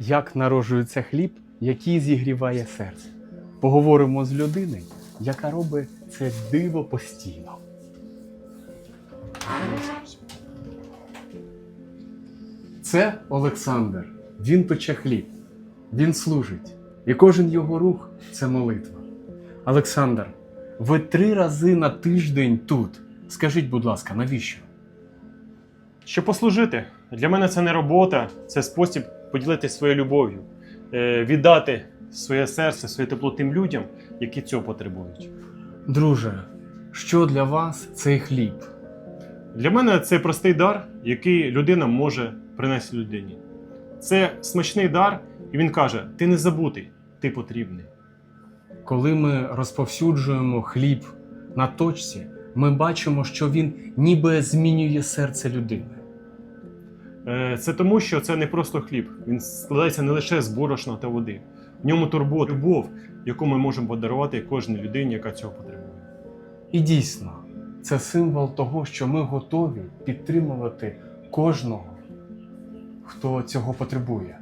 як народжується хліб, який зігріває серце. Поговоримо з людиною, яка робить це диво постійно. Це Олександр. Він пече хліб, він служить, і кожен його рух це молитва. Олександр, ви три рази на тиждень тут. Скажіть, будь ласка, навіщо? Щоб послужити. Для мене це не робота, це спосіб поділитися своєю любов'ю, е, віддати своє серце, своє тепло тим людям, які цього потребують. Друже, що для вас цей хліб? Для мене це простий дар, який людина може принести людині. Це смачний дар, і він каже: ти не забутий, ти потрібний. Коли ми розповсюджуємо хліб на точці, ми бачимо, що він ніби змінює серце людини. Е, Це тому, що це не просто хліб. Він складається не лише з борошна та води. В ньому турбота, любов, яку ми можемо подарувати кожній людині, яка цього потребує. І дійсно, це символ того, що ми готові підтримувати кожного, хто цього потребує.